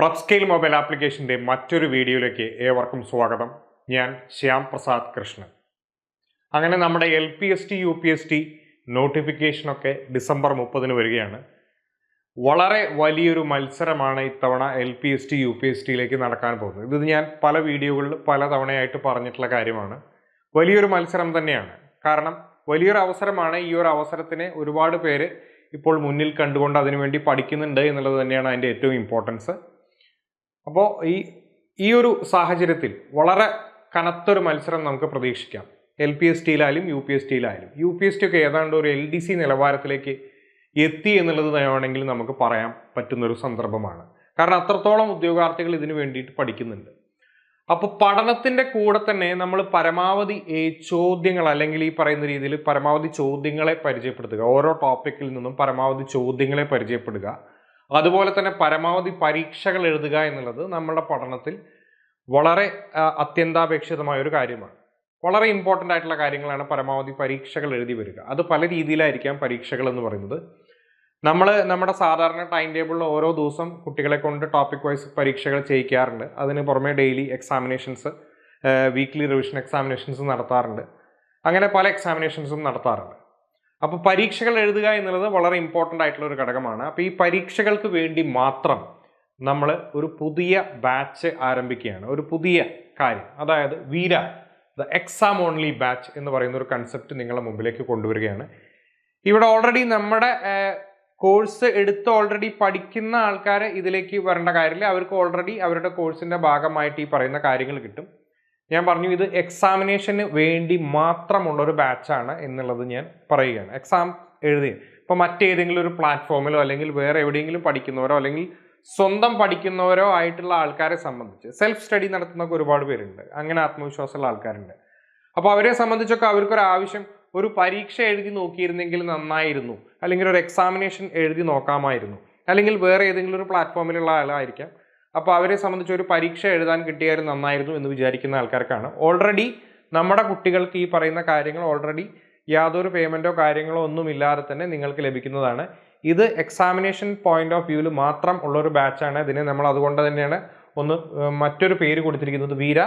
പ്രബ്സ്കെയിൽ mobile ആപ്ലിക്കേഷന്റെ മറ്റൊരു വീഡിയോയിലേക്ക് ഏവർക്കും സ്വാഗതം. ഞാൻ ശ്യാം പ്രസാദ് കൃഷ്ണൻ. അങ്ങനെ നമ്മുടെ L P S T U P S T നോട്ടിഫിക്കേഷനൊക്കെ December മുപ്പതിന് വരികയാണ്. വളരെ വലിയൊരു മത്സരമാണ് ഇത്തവണ L P S T U P S ടിയിലേക്ക് നടക്കാൻ പോകുന്നത്. ഇത് ഞാൻ പല വീഡിയോകളിൽ പല തവണയായിട്ട് പറഞ്ഞിട്ടുള്ള കാര്യമാണ്. വലിയൊരു മത്സരം തന്നെയാണ്. കാരണം വലിയൊരു അവസരമാണ് ഈ ഒരു അവസരത്തിന് ഒരുപാട് പേര് ഇപ്പോൾ മുന്നിൽ കണ്ടുകൊണ്ട് അതിനുവേണ്ടി പഠിക്കുന്നുണ്ട് എന്നുള്ളത് തന്നെയാണ് അതിന്റെ ഏറ്റവും ഇമ്പോർട്ടൻസ് അപ്പോൾ ഈ ഈ ഒരു സാഹചര്യത്തിൽ വളരെ കനത്തൊരു മത്സരം നമുക്ക് പ്രതീക്ഷിക്കാം. എൽ പി എസ് ടിയിലായാലും യു പി എസ് ടിയിലായാലും. യു പി എസ് ടി ഒക്കെ ഏതാണ്ട് ഒരു എൽ ഡി സി നിലവാരത്തിലേക്ക് എത്തി എന്നുള്ളത് വേണമെങ്കിൽ നമുക്ക് പറയാൻ പറ്റുന്നൊരു സന്ദർഭമാണ്. കാരണം അത്രത്തോളം ഉദ്യോഗാർത്ഥികൾ ഇതിനു വേണ്ടിയിട്ട് പഠിക്കുന്നുണ്ട്. അപ്പോൾ പഠനത്തിന്റെ കൂടെ തന്നെ നമ്മൾ പരമാവധി ചോദ്യങ്ങൾ അല്ലെങ്കിൽ ഈ പറയുന്ന രീതിയിൽ പരമാവധി ചോദ്യങ്ങളെ പരിചയപ്പെടുത്തുക. ഓരോ ടോപ്പിക്കിൽ നിന്നും പരമാവധി ചോദ്യങ്ങളെ പരിചയപ്പെടുക. അതുപോലെ തന്നെ പരമാവധി പരീക്ഷകൾ എഴുതുക എന്നുള്ളത് നമ്മുടെ പഠനത്തിൽ വളരെ അത്യന്താപേക്ഷിതമായ ഒരു കാര്യമാണ്. വളരെ ഇമ്പോർട്ടന്റ് ആയിട്ടുള്ള കാര്യങ്ങളാണ് പരമാവധി പരീക്ഷകൾ എഴുതി വരിക. അത് പല രീതിയിലായിരിക്കാം പരീക്ഷകൾ എന്ന് പറയുന്നത്. നമ്മൾ നമ്മുടെ സാധാരണ ടൈം ടേബിളിൽ ഓരോ ദിവസം കുട്ടികളെ കൊണ്ട് ടോപ്പിക് വൈസ് പരീക്ഷകൾ ചെയ്യിക്കാറുണ്ട്. അതിന് പുറമെ daily examinations weekly revision examinations നടത്താറുണ്ട്. അങ്ങനെ പല എക്സാമിനേഷൻസും നടത്താറുണ്ട്. അപ്പോൾ പരീക്ഷകൾ എഴുതുക എന്നുള്ളത് വളരെ ഇമ്പോർട്ടന്റ് ആയിട്ടുള്ള ഒരു ഘടകമാണ്. അപ്പോൾ ഈ പരീക്ഷകൾക്ക് വേണ്ടി മാത്രം നമ്മൾ ഒരു പുതിയ ബാച്ച് ആരംഭിക്കുകയാണ്. ഒരു പുതിയ കാര്യം. അതായത് Veera the exam only batch എന്ന് പറയുന്ന ഒരു കൺസെപ്റ്റ് നിങ്ങളുടെ മുമ്പിലേക്ക് കൊണ്ടുവരികയാണ്. ഇവിടെ ഓൾറെഡി നമ്മുടെ കോഴ്സ് എടുത്ത് ഓൾറെഡി പഠിക്കുന്ന ആൾക്കാരെ ഇതിലേക്ക് വരേണ്ട കാര്യമില്ല. അവർക്ക് ഓൾറെഡി അവരുടെ കോഴ്സിന്റെ ഭാഗമായിട്ട് ഈ പറയുന്ന കാര്യങ്ങൾ കിട്ടും. ഞാൻ പറഞ്ഞു ഇത് എക്സാമിനേഷന് വേണ്ടി മാത്രമുള്ള ഒരു ബാച്ചാണ് എന്നുള്ളത് ഞാൻ പറയുകയാണ്. എക്സാം എഴുതി. ഇപ്പോൾ മറ്റേതെങ്കിലും ഒരു പ്ലാറ്റ്ഫോമിലോ അല്ലെങ്കിൽ വേറെ എവിടെയെങ്കിലും പഠിക്കുന്നവരോ അല്ലെങ്കിൽ സ്വന്തം പഠിക്കുന്നവരോ ആയിട്ടുള്ള ആൾക്കാരെ സംബന്ധിച്ച് സെൽഫ് സ്റ്റഡി നടത്തുന്നൊക്കെ ഒരുപാട് പേരുണ്ട്. അങ്ങനെ ആത്മവിശ്വാസമുള്ള ആൾക്കാരുണ്ട്. അപ്പോൾ അവരെ സംബന്ധിച്ചൊക്കെ അവർക്കൊരു ആവശ്യം ഒരു പരീക്ഷ എഴുതി നോക്കിയിരുന്നെങ്കിൽ നന്നായിരുന്നു. അല്ലെങ്കിൽ ഒരു എക്സാമിനേഷൻ എഴുതി നോക്കാമായിരുന്നു. അല്ലെങ്കിൽ വേറെ ഏതെങ്കിലും ഒരു പ്ലാറ്റ്ഫോമിലുള്ള ആളായിരിക്കാം. അപ്പോൾ അവരെ സംബന്ധിച്ച് ഒരു പരീക്ഷ എഴുതാൻ കിട്ടിയാലും നന്നായിരുന്നു എന്ന് വിചാരിക്കുന്ന ആൾക്കാർക്കാണ്. ഓൾറെഡി നമ്മുടെ കുട്ടികൾക്ക് ഈ പറയുന്ന കാര്യങ്ങൾ ഓൾറെഡി യാതൊരു പേയ്മെന്റോ കാര്യങ്ങളോ ഒന്നും ഇല്ലാതെ തന്നെ നിങ്ങൾക്ക് ലഭിക്കുന്നതാണ്. ഇത് എക്സാമിനേഷൻ പോയിന്റ് ഓഫ് വ്യൂവിൽ മാത്രം ഉള്ള ഒരു ബാച്ചാണ് ഇതിനെ നമ്മൾ അതുകൊണ്ട് തന്നെയാണ് ഒന്ന് മറ്റൊരു പേര് കൊടുത്തിരിക്കുന്നത് Veera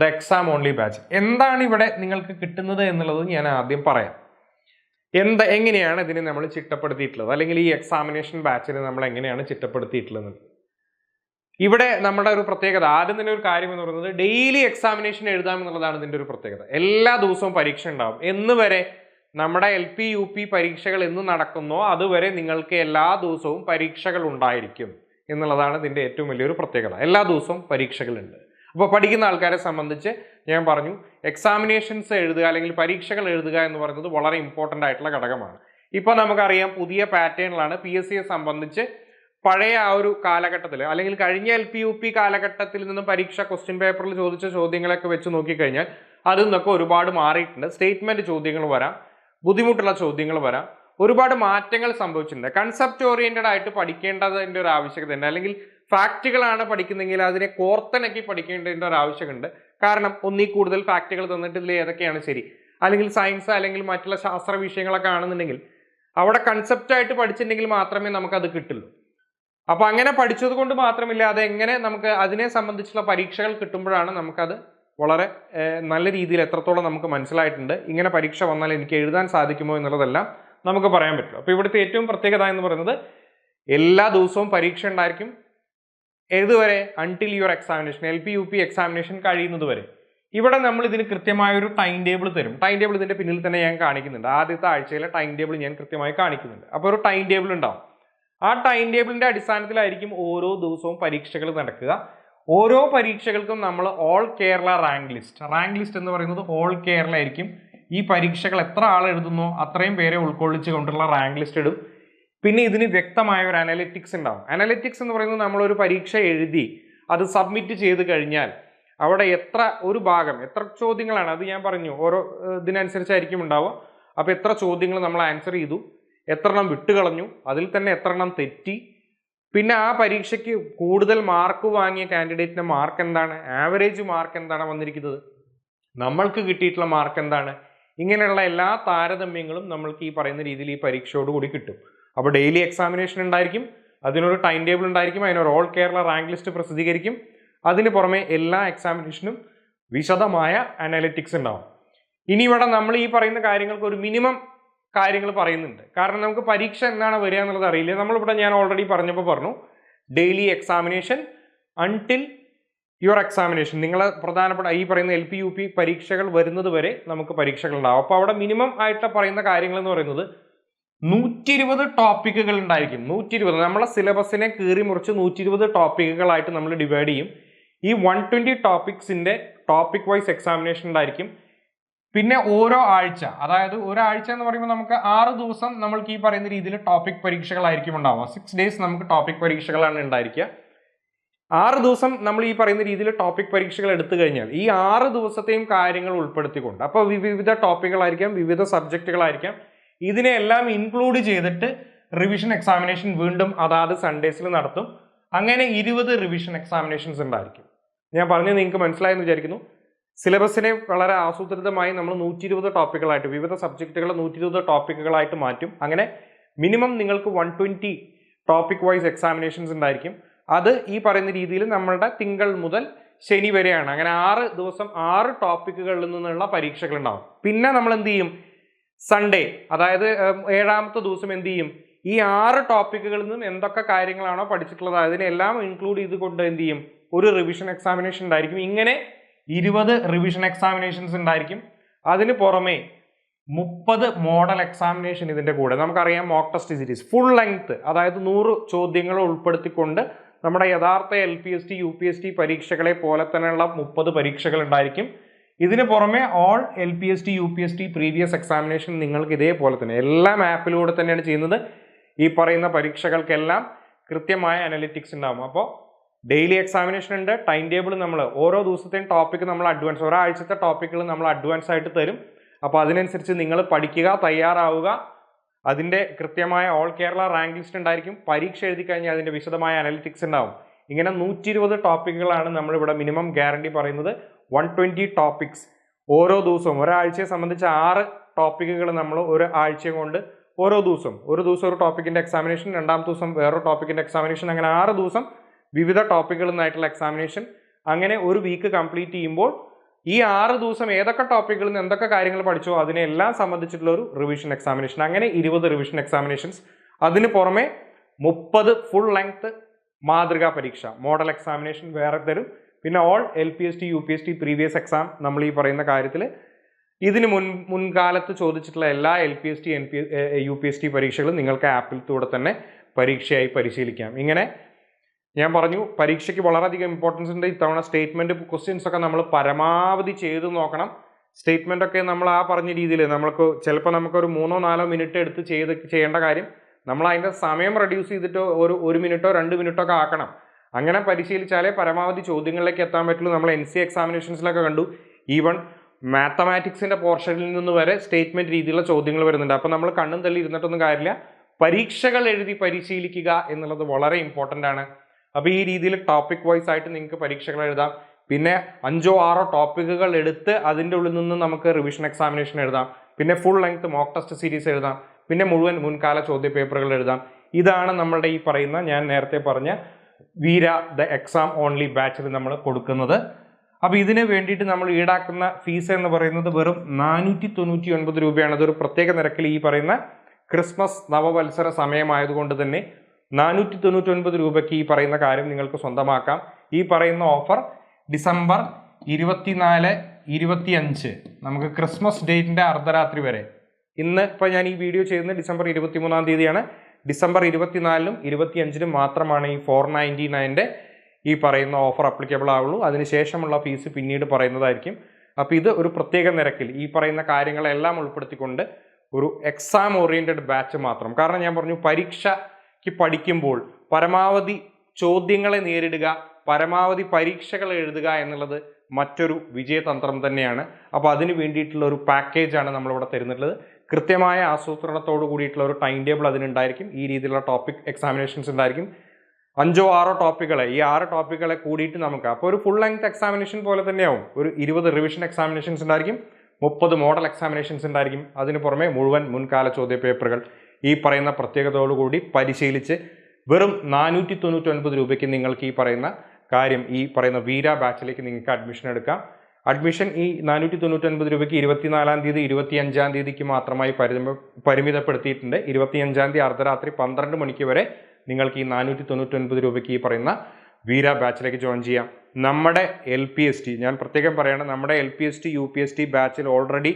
the exam only batch എന്താണ് ഇവിടെ നിങ്ങൾക്ക് കിട്ടുന്നത് എന്നുള്ളത് ഞാൻ ആദ്യം പറയാം. എന്താ എങ്ങനെയാണ് ഇതിനെ നമ്മൾ ചിട്ടപ്പെടുത്തിയിട്ടുള്ളത്? അല്ലെങ്കിൽ ഈ എക്സാമിനേഷൻ ബാച്ചിനെ നമ്മൾ എങ്ങനെയാണ് ചിട്ടപ്പെടുത്തിയിട്ടുള്ളത്? ഇവിടെ നമ്മുടെ ഒരു പ്രത്യേകത ആദ്യം തന്നെ ഒരു കാര്യം എന്ന് പറയുന്നത് ഡെയിലി എക്സാമിനേഷൻ എഴുതാം എന്നുള്ളതാണ് ഇതിന്റെ ഒരു പ്രത്യേകത. എല്ലാ ദിവസവും പരീക്ഷ ഉണ്ടാവും. എന്ന് വരെ നമ്മുടെ എൽ പി യു പി പരീക്ഷകൾ എന്ന് നടക്കുന്നോ അതുവരെ നിങ്ങൾക്ക് എല്ലാ ദിവസവും പരീക്ഷകൾ ഉണ്ടായിരിക്കും എന്നുള്ളതാണ് ഇതിന്റെ ഏറ്റവും വലിയൊരു പ്രത്യേകത. എല്ലാ ദിവസവും പരീക്ഷകളുണ്ട്. അപ്പോൾ പഠിക്കുന്ന ആൾക്കാരെ സംബന്ധിച്ച് ഞാൻ പറഞ്ഞു എക്സാമിനേഷൻസ് എഴുതുക അല്ലെങ്കിൽ പരീക്ഷകൾ എഴുതുക എന്ന് പറയുന്നത് വളരെ ഇമ്പോർട്ടന്റ് ആയിട്ടുള്ള ഘടകമാണ്. ഇപ്പോൾ നമുക്കറിയാം പുതിയ പാറ്റേണിലാണ് പി എസ് സിയെ സംബന്ധിച്ച് പഴയ ആ ഒരു കാലഘട്ടത്തിൽ അല്ലെങ്കിൽ കഴിഞ്ഞ എൽ പി യു പി കാലഘട്ടത്തിൽ നിന്നും പരീക്ഷ ക്വസ്റ്റ്യൻ പേപ്പറിൽ ചോദിച്ച ചോദ്യങ്ങളൊക്കെ വെച്ച് നോക്കിക്കഴിഞ്ഞാൽ അതിൽ നിന്നൊക്കെ ഒരുപാട് മാറിയിട്ടുണ്ട്. സ്റ്റേറ്റ്മെന്റ് ചോദ്യങ്ങൾ വരാം ബുദ്ധിമുട്ടുള്ള ചോദ്യങ്ങൾ വരാം. ഒരുപാട് മാറ്റങ്ങൾ സംഭവിച്ചിട്ടുണ്ട്. കൺസെപ്റ്റ് ഓറിയന്റഡ് ആയിട്ട് പഠിക്കേണ്ടതിന്റെ ഒരു ആവശ്യകത അല്ലെങ്കിൽ ഫാക്റ്റുകളാണ് പഠിക്കുന്നതെങ്കിൽ അതിനെ കോർത്തനക്കി പഠിക്കേണ്ടതിന്റെ ഒരു ആവശ്യമുണ്ട് കാരണം ഒന്നിൽ കൂടുതൽ ഫാക്റ്റുകൾ തന്നിട്ട് ഇതിൽ ഏതൊക്കെയാണ് ശരി. അല്ലെങ്കിൽ സയൻസ് അല്ലെങ്കിൽ മറ്റുള്ള ശാസ്ത്ര വിഷയങ്ങളൊക്കെ ആണെന്നുണ്ടെങ്കിൽ അവിടെ കൺസെപ്റ്റായിട്ട് പഠിച്ചിട്ടുണ്ടെങ്കിൽ മാത്രമേ നമുക്കത് കിട്ടുള്ളൂ. അപ്പൊ അങ്ങനെ പഠിച്ചത് കൊണ്ട് മാത്രമില്ല അത് എങ്ങനെ നമുക്ക് അതിനെ സംബന്ധിച്ചുള്ള പരീക്ഷകൾ കിട്ടുമ്പോഴാണ് നമുക്കത് വളരെ നല്ല രീതിയിൽ എത്രത്തോളം നമുക്ക് മനസ്സിലായിട്ടുണ്ട്. ഇങ്ങനെ പരീക്ഷ വന്നാൽ എനിക്ക് എഴുതാൻ സാധിക്കുമോ എന്നുള്ളതെല്ലാം നമുക്ക് പറയാൻ പറ്റും. അപ്പൊ ഇവിടുത്തെ ഏറ്റവും പ്രത്യേകത എന്ന് പറയുന്നത് എല്ലാ ദിവസവും പരീക്ഷ ഉണ്ടായിരിക്കും. ഏതുവരെ? Until your examination L P U P examination കഴിയുന്നത് വരെ. ഇവിടെ നമ്മൾ ഇതിന് കൃത്യമായ ഒരു ടൈം ടേബിൾ തരും. ടൈം ടേബിൾ ഇതിന്റെ പിന്നിൽ തന്നെ ഞാൻ കാണിക്കുന്നുണ്ട്. ആദ്യത്തെ ആഴ്ചയിലെ ടൈം ടേബിൾ ഞാൻ കൃത്യമായി കാണിക്കുന്നുണ്ട്. അപ്പോൾ ഒരു ടൈം ടേബിൾ ഉണ്ടാവും. ആ ടൈം ടേബിളിന്റെ അടിസ്ഥാനത്തിലായിരിക്കും ഓരോ ദിവസവും പരീക്ഷകൾ നടക്കുക. ഓരോ പരീക്ഷകൾക്കും നമ്മൾ all Kerala rank list rank list എന്ന് പറയുന്നത് ഓൾ കേരള ആയിരിക്കും. ഈ പരീക്ഷകൾ എത്ര ആൾ എഴുതുന്നോ അത്രയും പേരെ ഉൾക്കൊള്ളിച്ച് കൊണ്ടുള്ള റാങ്ക് ലിസ്റ്റ് ഇടും. പിന്നെ ഇതിന് വ്യക്തമായ ഒരു അനലറ്റിക്സ് ഉണ്ടാവും. അനലറ്റിക്സ് എന്ന് പറയുന്നത് നമ്മളൊരു പരീക്ഷ എഴുതി അത് സബ്മിറ്റ് ചെയ്ത് കഴിഞ്ഞാൽ അവിടെ എത്ര ഒരു ഭാഗം എത്ര ചോദ്യങ്ങളാണ് അത് ഞാൻ പറഞ്ഞു. ഓരോ ഇതിനനുസരിച്ചായിരിക്കും ഉണ്ടാവുക. അപ്പോൾ എത്ര ചോദ്യങ്ങൾ നമ്മൾ ആൻസർ ചെയ്തു. എത്ര എണ്ണം വിട്ടുകളഞ്ഞു അതിൽ തന്നെ എത്രണ്ണം തെറ്റി. പിന്നെ ആ പരീക്ഷയ്ക്ക് കൂടുതൽ മാർക്ക് വാങ്ങിയ കാൻഡിഡേറ്റിന്റെ മാർക്ക് എന്താണ്? ആവറേജ് മാർക്ക് എന്താണ് വന്നിരിക്കുന്നത്? നമ്മൾക്ക് കിട്ടിയിട്ടുള്ള മാർക്ക് എന്താണ്? ഇങ്ങനെയുള്ള എല്ലാ താരതമ്യങ്ങളും നമ്മൾക്ക് ഈ പറയുന്ന രീതിയിൽ ഈ പരീക്ഷയോടുകൂടി കിട്ടും. അപ്പോൾ ഡെയിലി എക്സാമിനേഷൻ ഉണ്ടായിരിക്കും അതിനൊരു ടൈം ടേബിൾ ഉണ്ടായിരിക്കും അതിനൊരു ഓൾ കേരള റാങ്ക് ലിസ്റ്റ് പ്രസിദ്ധീകരിക്കും. അതിന് പുറമെ എല്ലാ എക്സാമിനേഷനും വിശദമായ അനാലിറ്റിക്സ് ഉണ്ടാവും. ഇനി ഇവിടെ നമ്മൾ ഈ പറയുന്ന കാര്യങ്ങൾക്ക് ഒരു മിനിമം കാര്യങ്ങൾ പറയുന്നുണ്ട്. കാരണം നമുക്ക് പരീക്ഷ എന്താണ് വരിക എന്നുള്ളത് അറിയില്ല. നമ്മളിവിടെ ഞാൻ ഓൾറെഡി പറഞ്ഞപ്പോൾ പറഞ്ഞു daily examination until your examination നിങ്ങളെ പ്രധാനപ്പെട്ട ഈ പറയുന്ന എൽ പി യു പി പരീക്ഷകൾ വരുന്നത് വരെ നമുക്ക് പരീക്ഷകൾ ഉണ്ടാവും. അപ്പോൾ അവിടെ മിനിമം ആയിട്ട് പറയുന്ന കാര്യങ്ങൾ എന്ന് പറയുന്നത് നൂറ്റി ഇരുപത് ടോപ്പിക്കുകൾ ഉണ്ടായിരിക്കും. നൂറ്റി ഇരുപത് നമ്മളെ സിലബസിനെ കീറി മുറിച്ച് നൂറ്റി ഇരുപത് ടോപ്പിക്കുകളായിട്ട് നമ്മൾ ഡിവൈഡ് ചെയ്യും. ഈ വൺ ട്വന്റി ടോപ്പിക്സിന്റെ ടോപ്പിക് വൈസ് എക്സാമിനേഷൻ ഉണ്ടായിരിക്കും. പിന്നെ ഓരോ ആഴ്ച അതായത് ഒരാഴ്ച എന്ന് പറയുമ്പോൾ നമുക്ക് ആറ് ദിവസം നമ്മൾക്ക് ഈ പറയുന്ന രീതിയിൽ ടോപ്പിക് പരീക്ഷകളായിരിക്കും ഉണ്ടാവുക. സിക്സ് ഡേയ്സ് നമുക്ക് ടോപ്പിക് പരീക്ഷകളാണ് ഉണ്ടായിരിക്കുക. ആറ് ദിവസം നമ്മൾ ഈ പറയുന്ന രീതിയിൽ ടോപ്പിക് പരീക്ഷകൾ എടുത്തു കഴിഞ്ഞാൽ ഈ ആറ് ദിവസത്തെയും കാര്യങ്ങൾ ഉൾപ്പെടുത്തിക്കൊണ്ട് അപ്പോൾ വിവിധ ടോപ്പിക്കുകളായിരിക്കാം വിവിധ സബ്ജക്റ്റുകളായിരിക്കാം ഇതിനെല്ലാം ഇൻക്ലൂഡ് ചെയ്തിട്ട് റിവിഷൻ എക്സാമിനേഷൻ വീണ്ടും അതാത് സൺഡേസിൽ നടത്തും. അങ്ങനെ ഇരുപത് റിവിഷൻ എക്സാമിനേഷൻസ് ഉണ്ടായിരിക്കും. ഞാൻ പറഞ്ഞത് നിങ്ങൾക്ക് മനസ്സിലായെന്ന് വിചാരിക്കുന്നു. സിലബസിനെ വളരെ ആസൂത്രിതമായി നമ്മൾ നൂറ്റി ഇരുപത് ടോപ്പിക്കുകളായിട്ട് വിവിധ സബ്ജക്റ്റുകൾ നൂറ്റി ഇരുപത് ടോപ്പിക്കുകളായിട്ട് മാറ്റും. അങ്ങനെ മിനിമം നിങ്ങൾക്ക് one twenty topic wise examinations ഉണ്ടായിരിക്കും. അത് ഈ പറയുന്ന രീതിയിൽ നമ്മളുടെ തിങ്കൾ മുതൽ ശനി വരെയാണ്. അങ്ങനെ ആറ് ദിവസം ആറ് ടോപ്പിക്കുകളിൽ നിന്നുള്ള പരീക്ഷകൾ ഉണ്ടാവും. പിന്നെ നമ്മൾ എന്ത് ചെയ്യും? സൺഡേ അതായത് ഏഴാമത്തെ ദിവസം എന്ത് ചെയ്യും? ഈ ആറ് ടോപ്പിക്കുകളിൽ നിന്നും എന്തൊക്കെ കാര്യങ്ങളാണോ പഠിച്ചിട്ടുള്ളത് അതിനെല്ലാം ഇൻക്ലൂഡ് ചെയ്തുകൊണ്ട് എന്ത് ചെയ്യും? ഒരു റിവിഷൻ എക്സാമിനേഷൻ ഉണ്ടായിരിക്കും. ഇങ്ങനെ ഇരുപത് റിവിഷൻ എക്സാമിനേഷൻസ് ഉണ്ടായിരിക്കും. അതിന് പുറമേ മുപ്പത് മോഡൽ എക്സാമിനേഷൻ ഇതിന്റെ കൂടെ. നമുക്കറിയാം mock test series full length അതായത് നൂറ് ചോദ്യങ്ങൾ ഉൾപ്പെടുത്തിക്കൊണ്ട് നമ്മുടെ യഥാർത്ഥ L P S T U P S T പരീക്ഷകളെ പോലെ തന്നെയുള്ള മുപ്പത് പരീക്ഷകൾ ഉണ്ടായിരിക്കും. ഇതിന് പുറമെ all L P S T U P S T previous examination നിങ്ങൾക്ക് ഇതേപോലെ തന്നെ എല്ലാം ആപ്പിലൂടെ തന്നെയാണ് ചെയ്യുന്നത്. ഈ പറയുന്ന പരീക്ഷകൾക്കെല്ലാം കൃത്യമായ അനലിറ്റിക്സ് ഉണ്ടാകും അപ്പോൾ ഡെയിലി എക്സാമിനേഷൻ ഉണ്ട്. ടൈം ടേബിൾ നമ്മൾ ഓരോ ദിവസത്തെയും ടോപ്പിക് നമ്മൾ അഡ്വാൻസ് ഒരാഴ്ചത്തെ ടോപ്പിക്കുകൾ നമ്മൾ അഡ്വാൻസ് ആയിട്ട് തരും. അപ്പോൾ അതിനനുസരിച്ച് നിങ്ങൾ പഠിക്കുക തയ്യാറാവുക. അതിന്റെ കൃത്യമായ ഓൾ കേരള റാങ്ക് ലിസ്റ്റ് ഉണ്ടായിരിക്കും. പരീക്ഷ എഴുതി കഴിഞ്ഞാൽ അതിന്റെ വിശദമായ അനലിറ്റിക്സ് ഉണ്ടാവും. ഇങ്ങനെ നൂറ്റി ഇരുപത് ടോപ്പിക്കുകളാണ് നമ്മളിവിടെ മിനിമം ഗ്യാരണ്ടി പറയുന്നത്. വൺ ട്വന്റി ടോപ്പിക്സ് ഓരോ ദിവസവും ഒരാഴ്ചയെ സംബന്ധിച്ച് ആറ് ടോപ്പിക്കുകൾ നമ്മൾ ഒരു ആഴ്ച കൊണ്ട് ഓരോ ദിവസം. ഒരു ദിവസം ഒരു ടോപ്പിക്കിന്റെ എക്സാമിനേഷൻ രണ്ടാമത്തെ ദിവസം വേറൊരു ടോപ്പിക്കിന്റെ എക്സാമിനേഷൻ അങ്ങനെ ആറ് ദിവസം വിവിധ ടോപ്പിക്കുകളിൽ നിന്നായിട്ടുള്ള എക്സാമിനേഷൻ അങ്ങനെ ഒരു വീക്ക് കംപ്ലീറ്റ് ചെയ്യുമ്പോൾ ഈ ആറ് ദിവസം ഏതൊക്കെ ടോപ്പിക്കുകളിൽ നിന്ന് എന്തൊക്കെ കാര്യങ്ങൾ പഠിച്ചോ അതിനെല്ലാം സംബന്ധിച്ചിട്ടുള്ള ഒരു റിവിഷൻ എക്സാമിനേഷൻ അങ്ങനെ ഇരുപത് റിവിഷൻ എക്സാമിനേഷൻസ് അതിന് പുറമെ മുപ്പത് ഫുൾ ലെങ്ത് മാതൃകാ പരീക്ഷ. മോഡൽ എക്സാമിനേഷൻ വേറെ തരും. പിന്നെ all L P S T U P S T previous exam നമ്മൾ ഈ പറയുന്ന കാര്യത്തിൽ ഇതിന് മുൻ മുൻകാലത്ത് ചോദിച്ചിട്ടുള്ള എല്ലാ L P S T N P U P S T പരീക്ഷകളും നിങ്ങൾക്ക് ആപ്പിൽ കൂടെ തന്നെ പരീക്ഷയായി പരിശീലിക്കാം. ഇങ്ങനെ ഞാൻ പറഞ്ഞു പരീക്ഷയ്ക്ക് വളരെയധികം ഇമ്പോർട്ടൻസ് ഉണ്ട്. ഇത്തവണ സ്റ്റേറ്റ്മെന്റ് ക്വസ്റ്റ്യൻസ് ഒക്കെ നമ്മൾ പരമാവധി ചെയ്ത് നോക്കണം. സ്റ്റേറ്റ്മെന്റ് ഒക്കെ നമ്മൾ ആ പറഞ്ഞ രീതിയിൽ നമ്മൾക്ക് ചിലപ്പോൾ നമുക്കൊരു മൂന്നോ നാലോ മിനിറ്റ് എടുത്ത് ചെയ്ത് ചെയ്യേണ്ട കാര്യം നമ്മൾ അതിന്റെ സമയം റെഡ്യൂസ് ചെയ്തിട്ട് ഒരു ഒരു മിനിറ്റോ രണ്ട് മിനിറ്റോ ഒക്കെ ആക്കണം. അങ്ങനെ പരിശീലിച്ചാലേ പരമാവധി ചോദ്യങ്ങളിലേക്ക് എത്താൻ പറ്റുള്ളൂ. നമ്മൾ എൻ സി എക്സാമിനേഷൻസിലൊക്കെ കണ്ടു. ഈവൺ മാത്തമാറ്റിക്സിന്റെ പോർഷനിൽ നിന്ന് വരെ സ്റ്റേറ്റ്മെന്റ് രീതിയിലുള്ള ചോദ്യങ്ങൾ വരുന്നുണ്ട്. അപ്പോൾ നമ്മൾ കണ്ണും തള്ളി ഇരുന്നിട്ടൊന്നും കാര്യമില്ല. പരീക്ഷകൾ എഴുതി പരിശീലിക്കുക എന്നുള്ളത് വളരെ ഇമ്പോർട്ടന്റ് ആണ്. അപ്പോൾ ഈ രീതിയിൽ ടോപ്പിക് വൈസ് ആയിട്ട് നിങ്ങൾക്ക് പരീക്ഷകൾ എഴുതാം. പിന്നെ അഞ്ചോ ആറോ ടോപ്പിക്കുകൾ എടുത്ത് അതിന്റെ ഉള്ളിൽ നിന്ന് നമുക്ക് റിവിഷൻ എക്സാമിനേഷൻ എഴുതാം. പിന്നെ full length mock test series എഴുതാം. പിന്നെ മുഴുവൻ മുൻകാല ചോദ്യ പേപ്പറുകൾ എഴുതാം. ഇതാണ് നമ്മളുടെ ഈ പറയുന്ന ഞാൻ നേരത്തെ പറഞ്ഞ വീര ദ എക്സാം ഓൺലി ബാച്ചിൽ നമ്മൾ കൊടുക്കുന്നത്. അപ്പോൾ ഇതിന് വേണ്ടിയിട്ട് നമ്മൾ ഈടാക്കുന്ന ഫീസ് എന്ന് പറയുന്നത് വെറും നാനൂറ്റി തൊണ്ണൂറ്റി ഒൻപത് രൂപയാണ്. അതൊരു പ്രത്യേക നിരക്കിൽ ഈ പറയുന്ന ക്രിസ്മസ് നവവത്സര സമയമായതുകൊണ്ട് തന്നെ നാനൂറ്റി തൊണ്ണൂറ്റി ഒൻപത് രൂപയ്ക്ക് ഈ പറയുന്ന കാര്യം നിങ്ങൾക്ക് സ്വന്തമാക്കാം. ഈ പറയുന്ന ഓഫർ ഡിസംബർ ഇരുപത്തിനാല് ഇരുപത്തിയഞ്ച്. നമുക്ക് ക്രിസ്മസ് ഡേറ്റിന്റെ അർദ്ധരാത്രി വരെ. ഇന്ന് ഇപ്പോൾ ഞാൻ ഈ വീഡിയോ ചെയ്യുന്നത് ഡിസംബർ ഇരുപത്തി മൂന്നാം തീയതിയാണ്. ഡിസംബർ ഇരുപത്തിനാലിനും ഇരുപത്തിയഞ്ചിനും മാത്രമാണ് ഈ ഫോർ നയന്റി നയന്റെ ഈ പറയുന്ന ഓഫർ അപ്ലിക്കബിൾ ആവുള്ളൂ. അതിനുശേഷമുള്ള ഫീസ് പിന്നീട് പറയുന്നതായിരിക്കും. അപ്പോൾ ഇത് ഒരു പ്രത്യേക നിരക്കിൽ ഈ പറയുന്ന കാര്യങ്ങളെല്ലാം ഉൾപ്പെടുത്തിക്കൊണ്ട് ഒരു എക്സാം ഓറിയന്റഡ് ബാച്ച് മാത്രം. കാരണം ഞാൻ പറഞ്ഞു പരീക്ഷയ്ക്ക് പഠിക്കുമ്പോൾ പരമാവധി ചോദ്യങ്ങളെ നേരിടുക പരമാവധി പരീക്ഷകൾ എഴുതുക എന്നുള്ളത് മറ്റൊരു വിജയതന്ത്രം തന്നെയാണ്. അപ്പോൾ അതിന് വേണ്ടിയിട്ടുള്ള ഒരു പാക്കേജാണ് നമ്മളിവിടെ തരുന്നിട്ടുള്ളത്. കൃത്യമായ ആസൂത്രണത്തോട് കൂടിയിട്ടുള്ള ഒരു ടൈം ടേബിൾ അതിനുണ്ടായിരിക്കും. ഈ രീതിയിലുള്ള ടോപ്പിക് എക്സാമിനേഷൻസ് ഉണ്ടായിരിക്കും അഞ്ചോ ആറോ ടോപ്പിക്കുകളെ ഈ ആറ് ടോപ്പിക്കുകളെ കൂടിയിട്ട് നമുക്ക് അപ്പോൾ ഒരു ഫുൾ ലെങ്ത് എക്സാമിനേഷൻ പോലെ തന്നെയാവും. ഒരു ഇരുപത് റിവിഷൻ എക്സാമിനേഷൻസ് ഉണ്ടായിരിക്കും. മുപ്പത് മോഡൽ എക്സാമിനേഷൻസ് ഉണ്ടായിരിക്കും. അതിന് പുറമെ മുഴുവൻ മുൻകാല ചോദ്യ പേപ്പറുകൾ ഈ പറയുന്ന പ്രത്യേകതയോടുകൂടി പരിശീലിച്ച് വെറും നാനൂറ്റി തൊണ്ണൂറ്റി ഒൻപത് രൂപയ്ക്ക് നിങ്ങൾക്ക് ഈ പറയുന്ന കാര്യം ഈ പറയുന്ന വീര ബാച്ചിലേക്ക് നിങ്ങൾക്ക് അഡ്മിഷൻ എടുക്കാം. അഡ്മിഷൻ ഈ നാനൂറ്റി തൊണ്ണൂറ്റി ഒൻപത് രൂപയ്ക്ക് ഇരുപത്തിനാലാം തീയതി ഇരുപത്തി അഞ്ചാം തീയതിക്ക് മാത്രമായി പരിമ പരിമിതപ്പെടുത്തിയിട്ടുണ്ട്. ഇരുപത്തി അഞ്ചാം തീയതി അർദ്ധരാത്രി പന്ത്രണ്ട് മണിക്ക് വരെ നിങ്ങൾക്ക് ഈ നാനൂറ്റി തൊണ്ണൂറ്റി ഒൻപത് രൂപയ്ക്ക് ഈ പറയുന്ന വീര ബാച്ചിലേക്ക് ജോയിൻ ചെയ്യാം. നമ്മുടെ എൽ പി എസ് ടി ഞാൻ പ്രത്യേകം പറയണം നമ്മുടെ L P S T U P S T ബാച്ചിൽ ഓൾറെഡി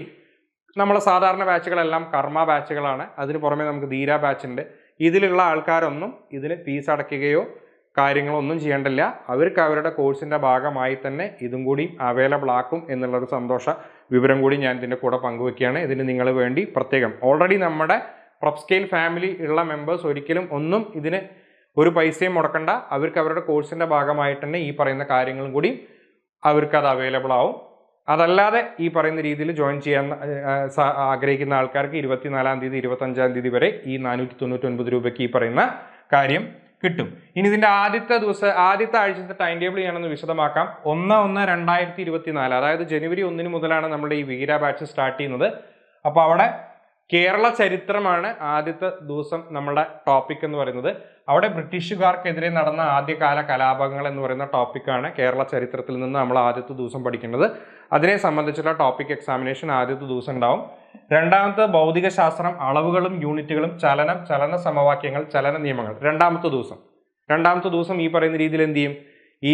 നമ്മളെ സാധാരണ ബാച്ചുകളെല്ലാം കർമ്മ ബാച്ചുകളാണ്. അതിന് പുറമെ നമുക്ക് ധീര ബാച്ച് ഉണ്ട് ഇതിലുള്ള ആൾക്കാരൊന്നും ഇതിന് ഫീസ് അടയ്ക്കുകയോ കാര്യങ്ങളൊന്നും ചെയ്യേണ്ടില്ല അവർക്ക് അവരുടെ കോഴ്സിന്റെ ഭാഗമായി തന്നെ ഇതും കൂടി അവൈലബിൾ ആക്കും എന്നുള്ളൊരു സന്തോഷ വിവരം കൂടി ഞാൻ ഇതിന്റെ കൂടെ പങ്കുവെക്കുകയാണ്. ഇതിന് നിങ്ങൾ വേണ്ടി പ്രത്യേകം. ഓൾറെഡി നമ്മുടെ പ്രൊപ്സ്കെയിൽ ഫാമിലി ഉള്ള മെമ്പേഴ്സ് ഒരിക്കലും ഒന്നും ഇതിന് ഒരു പൈസയും മുടക്കണ്ട. അവർക്ക് അവരുടെ കോഴ്സിന്റെ ഭാഗമായിട്ട് തന്നെ ഈ പറയുന്ന കാര്യങ്ങളും കൂടി അവർക്ക് അത് അവൈലബിൾ ആവും. അതല്ലാതെ ഈ പറയുന്ന രീതിയിൽ ജോയിൻ ചെയ്യാൻ ആഗ്രഹിക്കുന്ന ആൾക്കാർക്ക് ഇരുപത്തിനാലാം തീയതി ഇരുപത്തഞ്ചാം തീയതി വരെ ഈ നാനൂറ്റി തൊണ്ണൂറ്റി ഒൻപത് രൂപയ്ക്ക് ഈ പറയുന്ന കാര്യം കിട്ടും. ഇനി ഇതിന്റെ ആദ്യത്തെ ദിവസം ആദ്യത്തെ ആഴ്ചത്തെ ടൈം ടേബിൾ ഞാനൊന്ന് വിശദമാക്കാം. ഒന്ന് ഒന്ന് രണ്ടായിരത്തി ഇരുപത്തിനാല്. അതായത് ജനുവരി ഒന്നിന് മുതലാണ് നമ്മുടെ ഈ വീര ബാച്ച് സ്റ്റാർട്ട് ചെയ്യുന്നത്. അപ്പോൾ അവിടെ കേരള ചരിത്രമാണ് ആദ്യത്തെ ദിവസം നമ്മുടെ ടോപ്പിക് എന്ന് പറയുന്നത്. അവിടെ ബ്രിട്ടീഷുകാർക്കെതിരെ നടന്ന ആദ്യകാല കലാപങ്ങൾ എന്ന് പറയുന്ന ടോപ്പിക്കാണ് കേരള ചരിത്രത്തിൽ നിന്ന് നമ്മൾ ആദ്യത്തെ ദിവസം പഠിക്കുന്നത് അതിനെ സംബന്ധിച്ചുള്ള ടോപ്പിക് എക്സാമിനേഷൻ ആദ്യത്തെ ദിവസം ഉണ്ടാവും. രണ്ടാമത്തെ ഭൗതിക ശാസ്ത്രം അളവുകളും യൂണിറ്റുകളും ചലനം ചലന സമവാക്യങ്ങൾ ചലന നിയമങ്ങൾ. രണ്ടാമത്തെ ദിവസം. രണ്ടാമത്തെ ദിവസം ഈ പറയുന്ന രീതിയിൽ എന്ത് ചെയ്യും? ഈ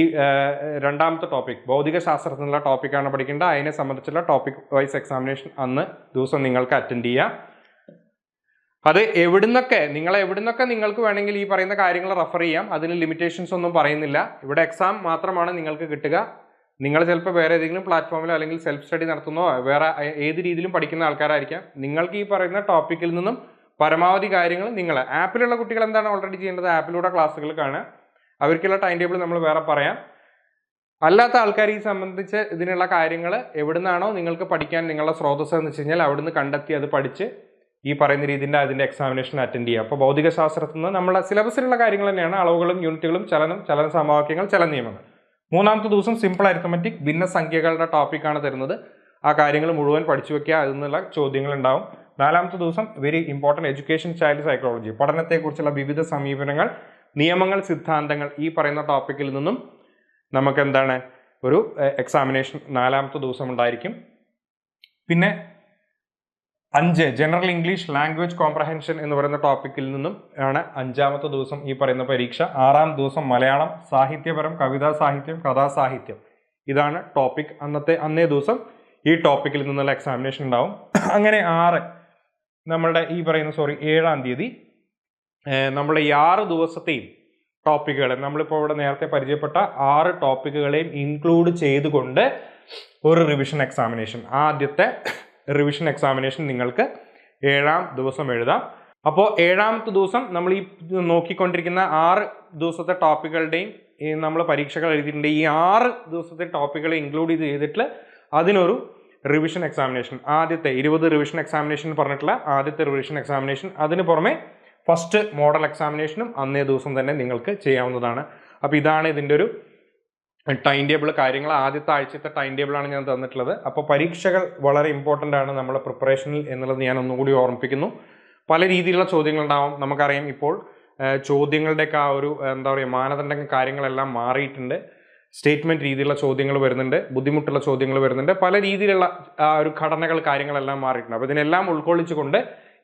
രണ്ടാമത്തെ ടോപ്പിക് ഭൗതിക ശാസ്ത്രത്തിനുള്ള ടോപ്പിക്കാണ് പഠിക്കേണ്ടത്. അതിനെ സംബന്ധിച്ചുള്ള ടോപ്പിക് വൈസ് എക്സാമിനേഷൻ അന്ന് ദിവസം നിങ്ങൾക്ക് അറ്റൻഡ് ചെയ്യാം. അത് എവിടുന്നൊക്കെ നിങ്ങൾ എവിടുന്നൊക്കെ നിങ്ങൾക്ക് വേണമെങ്കിൽ ഈ പറയുന്ന കാര്യങ്ങൾ റെഫർ ചെയ്യാം. അതിന് ലിമിറ്റേഷൻസ് ഒന്നും പറയുന്നില്ല. ഇവിടെ എക്സാം മാത്രമാണ് നിങ്ങൾക്ക് കിട്ടുക. നിങ്ങൾ ചിലപ്പോൾ വേറെ ഏതെങ്കിലും പ്ലാറ്റ്ഫോമിലോ അല്ലെങ്കിൽ സെൽഫ് സ്റ്റഡി നടത്തുന്നോ വേറെ ഏത് രീതിയിലും പഠിക്കുന്ന ആൾക്കാരായിരിക്കാം. നിങ്ങൾക്ക് ഈ പറയുന്ന ടോപ്പിക്കിൽ നിന്നും പരമാവധി കാര്യങ്ങൾ നിങ്ങൾ ആപ്പിലുള്ള കുട്ടികൾ എന്താണ് ഓൾറെഡി ചെയ്യേണ്ടത്? ആപ്പിലൂടെ ക്ലാസ്സുകൾ കാണുക. അവർക്കുള്ള ടൈം ടേബിൾ നമ്മൾ വേറെ പറയാം. അല്ലാത്ത ആൾക്കാർ ഈ സംബന്ധിച്ച് ഇതിനുള്ള കാര്യങ്ങൾ എവിടുന്നാണോ നിങ്ങൾക്ക് പഠിക്കാൻ നിങ്ങളുടെ സ്രോതസ്സെന്ന് വെച്ച് കഴിഞ്ഞാൽ അവിടുന്ന് കണ്ടെത്തി അത് പഠിച്ച് ഈ പറയുന്ന രീതിയിൽ അതിന്റെ എക്സാമിനേഷൻ അറ്റൻഡ് ചെയ്യുക. അപ്പോൾ ഭൗതികശാസ്ത്രത്തിൽ നിന്ന് നമ്മളെ സിലബസിലുള്ള കാര്യങ്ങൾ തന്നെയാണ് അളവുകളും യൂണിറ്റുകളും ചലനം ചലന സമവാക്യങ്ങൾ ചലന നിയമങ്ങൾ. മൂന്നാമത്തെ ദിവസം സിമ്പിൾ അരിത്തമെറ്റിക് ഭിന്നസംഖ്യകളുടെ ടോപ്പിക്കാണ് തരുന്നത്. ആ കാര്യങ്ങൾ മുഴുവൻ പഠിച്ചു വെക്കുക. അതിൽ നിന്നുള്ള ചോദ്യങ്ങൾ ഉണ്ടാവും. നാലാമത്തെ ദിവസം very important education child psychology പഠനത്തെക്കുറിച്ചുള്ള വിവിധ സമീപനങ്ങൾ നിയമങ്ങൾ സിദ്ധാന്തങ്ങൾ ഈ പറയുന്ന ടോപ്പിക്കിൽ നിന്നും നമുക്ക് എന്താണ്? ഒരു എക്സാമിനേഷൻ നാലാമത്തെ ദിവസം ഉണ്ടായിരിക്കും. പിന്നെ അഞ്ച് ജനറൽ ഇംഗ്ലീഷ് ലാംഗ്വേജ് കോംപ്രഹെൻഷൻ എന്ന് പറയുന്ന ടോപ്പിക്കിൽ നിന്നും ആണ് അഞ്ചാമത്തെ ദിവസം ഈ പറയുന്ന പരീക്ഷ. ആറാം ദിവസം മലയാളം സാഹിത്യപരം കവിതാ സാഹിത്യം കഥാസാഹിത്യം ഇതാണ് ടോപ്പിക് അന്നത്തെ അന്നേ ദിവസം ഈ ടോപ്പിക്കിൽ നിന്നുള്ള എക്സാമിനേഷൻ ഉണ്ടാവും. അങ്ങനെ ആറ് നമ്മളുടെ ഈ പറയുന്ന സോറി ഏഴാം തീയതി നമ്മൾ ഈ ആറ് ദിവസത്തെയും ടോപ്പിക്കുകൾ നമ്മളിപ്പോൾ ഇവിടെ നേരത്തെ പരിചയപ്പെട്ട ആറ് ടോപ്പിക്കുകളെയും ഇൻക്ലൂഡ് ചെയ്തുകൊണ്ട് ഒരു റിവിഷൻ എക്സാമിനേഷൻ ആദ്യത്തെ റിവിഷൻ എക്സാമിനേഷൻ നിങ്ങൾക്ക് ഏഴാം ദിവസം എഴുതാം. അപ്പോൾ ഏഴാമത്തെ ദിവസം നമ്മൾ ഈ നോക്കിക്കൊണ്ടിരിക്കുന്ന ആറ് ദിവസത്തെ ടോപ്പിക്കുകളുടെയും നമ്മൾ പരീക്ഷകൾ എഴുതിയിട്ടുണ്ട്. ഈ ആറ് ദിവസത്തെ ടോപ്പിക്കുകളെ ഇൻക്ലൂഡ് ചെയ്ത് ചെയ്തിട്ട് അതിനൊരു റിവിഷൻ എക്സാമിനേഷൻ ആദ്യത്തെ ഇരുപത് റിവിഷൻ എക്സാമിനേഷൻ പറഞ്ഞിട്ടുള്ള ആദ്യത്തെ റിവിഷൻ എക്സാമിനേഷൻ അതിന് പുറമെ ഫസ്റ്റ് മോഡൽ എക്സാമിനേഷനും അന്നേ ദിവസം തന്നെ നിങ്ങൾക്ക് ചെയ്യാവുന്നതാണ്. അപ്പോൾ ഇതാണ് ഇതിന്റെ ഒരു ടൈം ടേബിൾ കാര്യങ്ങൾ ആദ്യത്തെ ആഴ്ചത്തെ ടൈം ടേബിളാണ് ഞാൻ തന്നിട്ടുള്ളത്. അപ്പോൾ പരീക്ഷകൾ വളരെ ഇമ്പോർട്ടന്റ് ആണ് നമ്മളെ പ്രിപ്പറേഷനിൽ എന്നുള്ളത് ഞാൻ ഒന്നുകൂടി ഓർമ്മിപ്പിക്കുന്നു. പല രീതിയിലുള്ള ചോദ്യങ്ങളുണ്ടാവും. നമുക്കറിയാം ഇപ്പോൾ ചോദ്യങ്ങളുടെയൊക്കെ ആ ഒരു എന്താ പറയുക മാനദണ്ഡങ്ങൾ കാര്യങ്ങളെല്ലാം മാറിയിട്ടുണ്ട്. സ്റ്റേറ്റ്മെന്റ് രീതിയിലുള്ള ചോദ്യങ്ങൾ വരുന്നുണ്ട്. ബുദ്ധിമുട്ടുള്ള ചോദ്യങ്ങൾ വരുന്നുണ്ട്. പല രീതിയിലുള്ള ആ ഒരു ഘടനകൾ കാര്യങ്ങളെല്ലാം മാറിയിട്ടുണ്ട്. അപ്പോൾ ഇതിനെല്ലാം ഉൾക്കൊള്ളിച്ചുകൊണ്ട്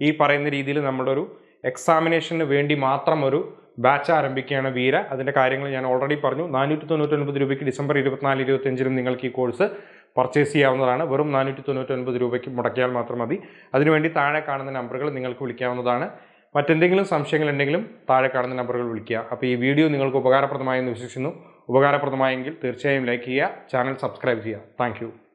ഈ പറയുന്ന രീതിയിൽ നമ്മുടെ ഒരു എക്സാമിനേഷന് വേണ്ടി മാത്രം ഒരു ബാച്ച് ആരംഭിക്കുകയാണ് വീര. അതിന്റെ കാര്യങ്ങൾ ഞാൻ ഓൾറെഡി പറഞ്ഞു. നാനൂറ്റി തൊണ്ണൂറ്റൊൻപത് രൂപയ്ക്ക് ഡിസംബർ ഇരുപത്തിനാല് ഇരുപത്തഞ്ചിനും നിങ്ങൾക്ക് ഈ കോഴ്സ് പർച്ചേസ് ചെയ്യാവുന്നതാണ്. വെറും നാനൂറ്റി തൊണ്ണൂറ്റൊൻപത് രൂപയ്ക്ക് മുടക്കിയാൽ മാത്രം മതി. അതിനുവേണ്ടി താഴെ കാണുന്ന നമ്പറുകൾ നിങ്ങൾക്ക് വിളിക്കാവുന്നതാണ്. മറ്റെന്തെങ്കിലും സംശയങ്ങൾ ഉണ്ടെങ്കിലും താഴെ കാണുന്ന നമ്പറുകൾ വിളിക്കുക. അപ്പോൾ ഈ വീഡിയോ നിങ്ങൾക്ക് ഉപകാരപ്രദമായെന്ന് വിശ്വസിക്കുന്നു. ഉപകാരപ്രദമായെങ്കിൽ തീർച്ചയായും ലൈക്ക് ചെയ്യുക. ചാനൽ സബ്സ്ക്രൈബ് ചെയ്യുക. താങ്ക്